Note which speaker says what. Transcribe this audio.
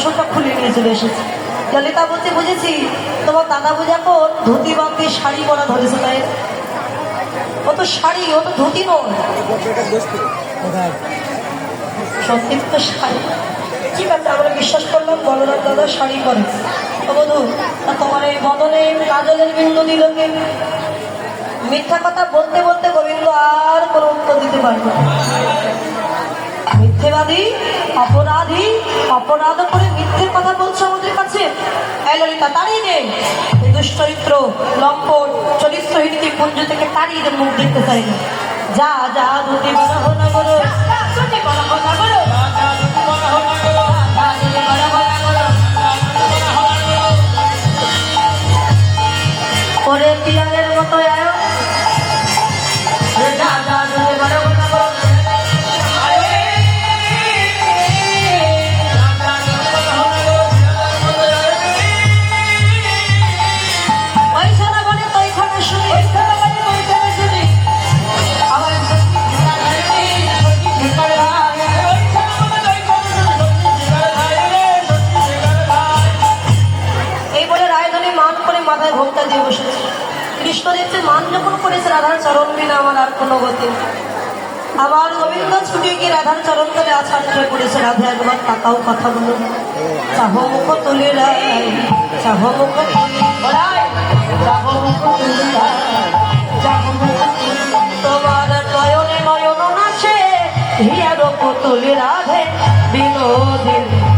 Speaker 1: আসনটা খুলে নিয়ে চলে এসেছে। ললিতা বলতে বুঝেছি, তোমার দাদা বুঝা কোন ধুতি বাঁধতে শাড়ি পরা ধরেছে তাই ও তো শাড়ি, ও তো ধুতি নয়। শাড়ি। আমরা বিশ্বাস করলাম বলরাম দাদা শাড়ি পরে। বধু তোমার এই বদলে কাজলের বিন্দু দিল কে? মিথ্যা কথা বলতে বলতে গোবিন্দ আর কোনো উত্তর দিতে পারবে মিথ্যেবাদী, অপরাধী, অপরাধ করে এই ললিতা তাড়িয়ে দে। দুশ্চরিত্র লম্পট চরিত্রহীনকে কুঞ্জ থেকে তাড়িয়ে দে মুখ দেখতে চাই না। যা যা দুটি বড় করো। ওরে পিয়ারের মতো মাথায় ভোগটা দিয়ে বসেছে। কৃষ্ণ দেখছে মান যখন করেছে রাধার চরণ বিনা আমার আর কোনো গতি আবার গোবিন্দ ছুটে গিয়ে রাধার চরণ তলে আছাড় পড়েছে। রাধা একবার তাকাও কথা বলো। চাহ মুখ তুলে চাহ মুখ। তোমার নয়নে নয়ন নাচে। হিয়ার পুতুল রাধে বিনোদিনী।